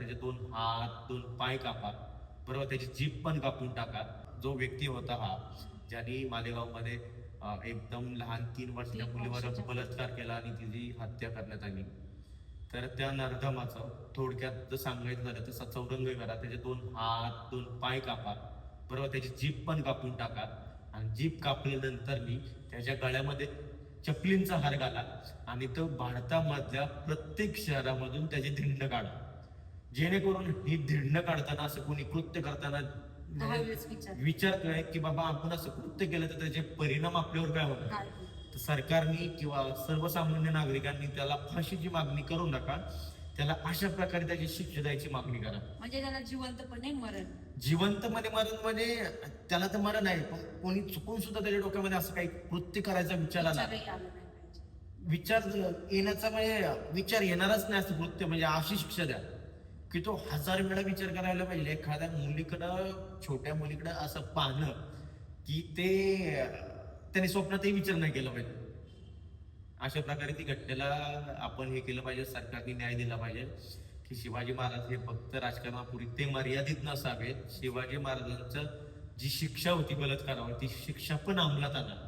त्याचे दोन हात दोन पाय कापा. बरोबर? त्याची जीप पण कापून टाका. जो व्यक्ती होता हा ज्यांनी मालेगावमध्ये एकदम लहान तीन वर्षाच्या मुलीवर. बलात्कार केला आणि तिची हत्या करण्यात आली. तर त्या नरधमाचं थोडक्यात जर सांगायचं झालं तर चौरंग करा. त्याचे दोन हात दोन पाय कापा. बरोबर? त्याची जीप पण कापून टाका. आणि जीप कापल्यानंतर मी त्याच्या गळ्यामध्ये चपलींचा हार घाला आणि तो भारतामधल्या प्रत्येक शहरामधून त्याची धिंड काढा. जेणेकरून ही धिंड काढताना असं कोणी कृत्य करताना विचार. विचार करे की बाबा आपण असं कृत्य केलं तर त्याचे परिणाम आपल्यावर काय होणार? तर सरकारने किंवा सर्वसामान्य नागरिकांनी त्याला फाशीची मागणी करू नका. त्याला अशा प्रकारे त्याची शिक्षा द्यायची मागणी करा. म्हणजे त्याला जिवंतपणे मरण. जिवंत मध्ये मरण म्हणजे त्याला तर मरण आहे पण कोणी चुकून सुद्धा त्याच्या डोक्यामध्ये असं काही कृत्य करायचा विचार आला विचार येण्याचा म्हणजे विचार येणारच नाही असं कृत्य म्हणजे अशी शिक्षा द्या. की तो हजार वेळा विचार करायला पाहिजे. एखाद्या मुलीकडं छोट्या मुलीकडं असं पाहणं की ते त्याने स्वप्नातही विचार नाही केला पाहिजे. अशा प्रकारे ती घटनेला आपण हे केलं पाहिजे सरकारने न्याय दिला पाहिजे की शिवाजी महाराज हे फक्त राजकारणापुरी ते मर्यादित नसावेत. शिवाजी महाराजांचं जी शिक्षा होती बलात्कारावर ती शिक्षा पण अंमलात आणा.